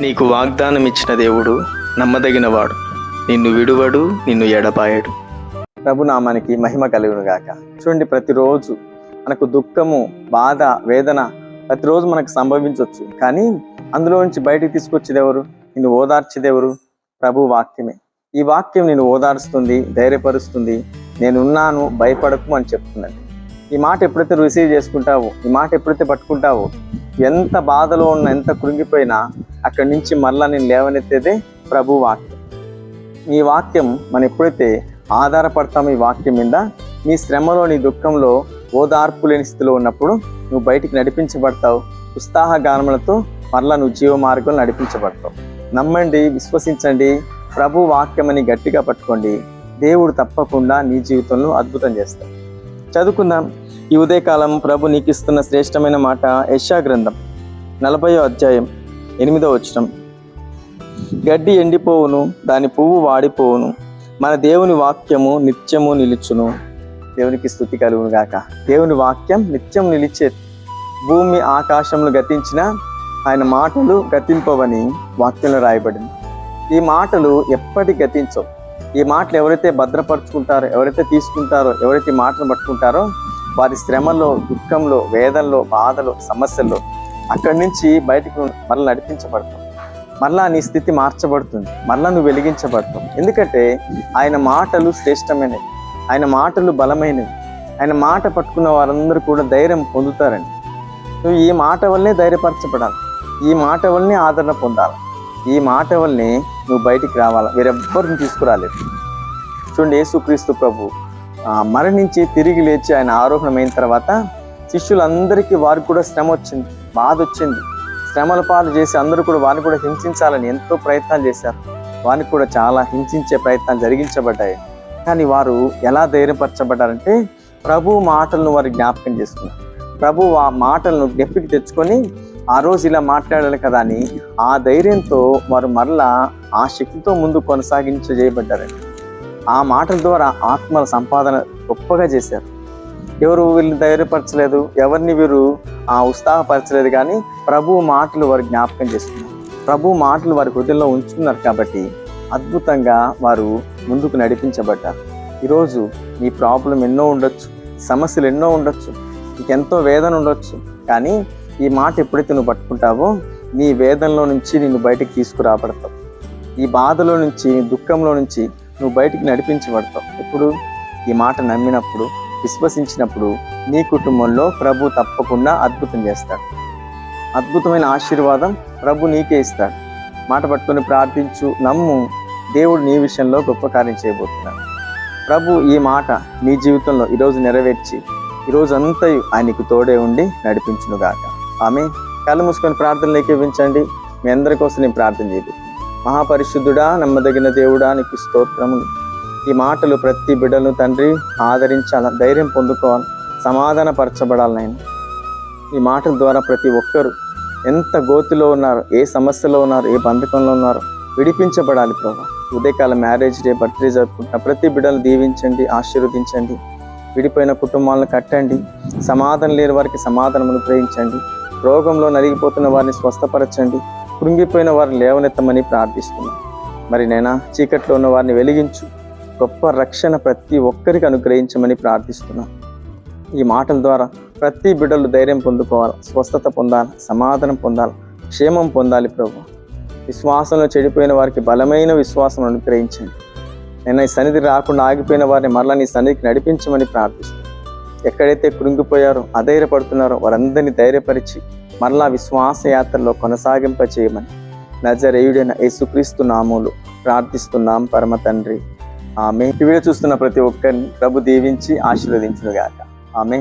నీకు వాగ్దానం ఇచ్చిన దేవుడు నమ్మదగినవాడు. నిన్ను విడువడు నిన్ను ఎడపాయడు ప్రభునామానికి మహిమ కలుగును గాక చూడండి ప్రతిరోజు మనకు దుఃఖము బాధ వేదన ప్రతిరోజు మనకు సంభవించవచ్చు కానీ అందులో నుంచి బయటికి తీసుకొచ్చేది ఎవరు? నిన్ను ఓదార్చేదెవరు ప్రభు వాక్యమే. ఈ వాక్యం నేను ఓదారుస్తుంది ధైర్యపరుస్తుంది. నేనున్నాను భయపడకు అని చెప్తున్నాను ఈ మాట ఎప్పుడైతే రిసీవ్ చేసుకుంటావో ఈ మాట ఎప్పుడైతే పట్టుకుంటావో ఎంత బాధలో ఉన్న ఎంత కృంగిపోయినా అక్కడి నుంచి మరలా నేను లేవనెత్తేదే ప్రభు వాక్యం. ఈ వాక్యం మనం ఎప్పుడైతే ఆధారపడతామో ఈ వాక్యం మీద నీ శ్రమలో నీ దుఃఖంలో ఓదార్పు లేని స్థితిలో ఉన్నప్పుడు నువ్వు బయటికి నడిపించబడతావు. ఉత్సాహ గానములతో మరలా నువ్వు జీవ మార్గం నడిపించబడతావు. నమ్మండి విశ్వసించండి ప్రభు వాక్యమని గట్టిగా పట్టుకోండి. దేవుడు తప్పకుండా నీ జీవితంలో అద్భుతం చేస్తాడు. చదువుకుందాం. ఈ ఉదయకాలం ప్రభు నీకు ఇస్తున్న శ్రేష్టమైన మాట యశా గ్రంథం నలభయో అధ్యాయం ఎనిమిదో వచనం. గడ్డి ఎండిపోవును దాని పువ్వు వాడిపోవును. మన దేవుని వాక్యము నిత్యము నిలుచును. దేవునికి స్థుతి కలుగును గాక. దేవుని వాక్యం నిత్యం నిలిచే భూమి ఆకాశంలో గతించిన ఆయన మాటలు గతింపవని వాక్యంలో రాయబడింది. ఈ మాటలు ఎప్పటి గతించవు. ఈ మాటలు ఎవరైతే భద్రపరుచుకుంటారో ఎవరైతే తీసుకుంటారో ఎవరైతే ఈ పట్టుకుంటారో వారి శ్రమలో దుఃఖంలో వేదనలో బాధలో సమస్యల్లో అక్కడి నుంచి బయటకు మరలా నడిపించబడతాం మరలా నీ స్థితి మార్చబడుతుంది. మరలా నువ్వు వెలిగించబడతావు. ఎందుకంటే ఆయన మాటలు శ్రేష్టమైనవి. ఆయన మాటలు బలమైనవి. ఆయన మాట పట్టుకున్న వారందరూ కూడా ధైర్యం పొందుతారండి నువ్వు ఈ మాట వల్లనే ధైర్యపరచబడాలి. ఈ మాట వల్లనే ఆదరణ పొందాలి. ఈ మాట వల్లనే నువ్వు బయటికి రావాలి. వేరెవ్వరిని తీసుకురాలేదు. చూడండి యేసుక్రీస్తు ప్రభు మరణించి తిరిగి లేచి ఆయన ఆరోహణమైన తర్వాత శిష్యులందరికీ వారికి కూడా శ్రమ వచ్చింది బాధ వచ్చింది. శ్రమల పాలు చేసి అందరూ కూడా వారిని కూడా హింసించాలని ఎంతో ప్రయత్నాలు చేశారు. వారిని కూడా చాలా హింసించే ప్రయత్నాలు జరిగించబడ్డాయి. కానీ వారు ఎలా ధైర్యపరచబడ్డారంటే ప్రభు మాటలను వారు జ్ఞాపకం చేసుకున్నారు. ప్రభు ఆ మాటలను జ్ఞప్తికి తెచ్చుకొని ఆ రోజు ఇలా మాట్లాడాలి కదా అని ఆ ధైర్యంతో వారు మరలా ఆ శక్తితో ముందు కొనసాగించజేయబడ్డారండి ఆ మాటల ద్వారా ఆత్మల సంపాదన గొప్పగా చేశారు. ఎవరు వీళ్ళని ధైర్యపరచలేదు ఎవరిని వీరు ఆ ఉత్సాహపరచలేదు కానీ ప్రభు మాటలు వారు జ్ఞాపకం చేస్తున్నారు ప్రభు మాటలు వారి హృదయంలో ఉంచుకున్నారు కాబట్టి అద్భుతంగా వారు ముందుకు నడిపించబడ్డారు. ఈరోజు నీ ప్రాబ్లం ఎన్నో ఉండొచ్చు సమస్యలు ఎన్నో ఉండొచ్చు నీకు ఎంతో వేదన ఉండొచ్చు కానీ ఈ మాట ఎప్పుడైతే నువ్వు పట్టుకుంటావో నీ వేదనలో నుంచి నిన్ను బయటికి తీసుకురాబడతావు. ఈ బాధలో నుంచి దుఃఖంలో నుంచి నువ్వు బయటికి నడిపించబడతావు. ఇప్పుడు ఈ మాట నమ్మినప్పుడు విశ్వసించినప్పుడు నీ కుటుంబంలో ప్రభు తప్పకుండా అద్భుతం చేస్తాడు. అద్భుతమైన ఆశీర్వాదం ప్రభు నీకే ఇస్తాడు. మాట పట్టుకొని ప్రార్థించు నమ్ము దేవుడు నీ విషయంలో గొప్ప కార్యం చేయబోతున్నాడు. ప్రభు ఈ మాట నీ జీవితంలో ఈరోజు నెరవేర్చి ఈరోజు అంతయు ఆయనకు తోడే ఉండి నడిపించునుగాక. ఆమె కళ్ళు మూసుకొని ప్రార్థన లేఖించండి మీ అందరి కోసం నేను ప్రార్థన చేయదు మహాపరిశుద్ధుడా నమ్మదగిన దేవుడా నీకు స్తోత్రములు. ఈ మాటలు ప్రతి బిడ్డలను తండ్రి ఆదరించాల ధైర్యం పొందుకోవాలి సమాధాన పరచబడాలి నేను ఈ మాటల ద్వారా ప్రతి ఒక్కరు ఎంత గోతిలో ఉన్నారు ఏ సమస్యలో ఉన్నారు ఏ బంధకంలో ఉన్నారు విడిపించబడాలి ప్రభా. ఉదయకాల మ్యారేజ్ డే బర్త్డే జరుపుకుంటున్న ప్రతి బిడ్డలు దీవించండి ఆశీర్వదించండి విడిపోయిన కుటుంబాలను కట్టండి సమాధానం లేని వారికి సమాధానం అనుగ్రహించండి రోగంలో నలిగిపోతున్న వారిని స్వస్థపరచండి కృంగిపోయిన వారిని లేవనెత్తమని ప్రార్థిస్తున్నాను మరి నేనా? చీకట్లో ఉన్న వారిని వెలిగించు. గొప్ప రక్షణ ప్రతి ఒక్కరికి అనుగ్రహించమని ప్రార్థిస్తున్నాం. ఈ మాటల ద్వారా ప్రతి బిడ్డలు ధైర్యం పొందుకోవాలి స్వస్థత పొందాలి సమాధానం పొందాలి క్షేమం పొందాలి ప్రభు. విశ్వాసంలో చెడిపోయిన వారికి బలమైన విశ్వాసం అనుగ్రహించండి. నేను ఈ సన్నిధి రాకుండా ఆగిపోయిన వారిని మరలా నీ సన్నిధికి నడిపించమని ప్రార్థిస్తున్నాను ఎక్కడైతే కృంగిపోయారో అధైర్యపడుతున్నారో వారందరినీ ధైర్యపరిచి మరలా విశ్వాస యాత్రలో కొనసాగింప చేయమని నజరేయుడైన యేసుక్రీస్తు నామూలు ప్రార్థిస్తున్నాం పరమ తండ్రి. ఆమె ఈ వీడియో చూస్తున్న ప్రతి ఒక్కరిని ప్రభు దీవించి ఆశీర్వదించునుగాక. ఆమె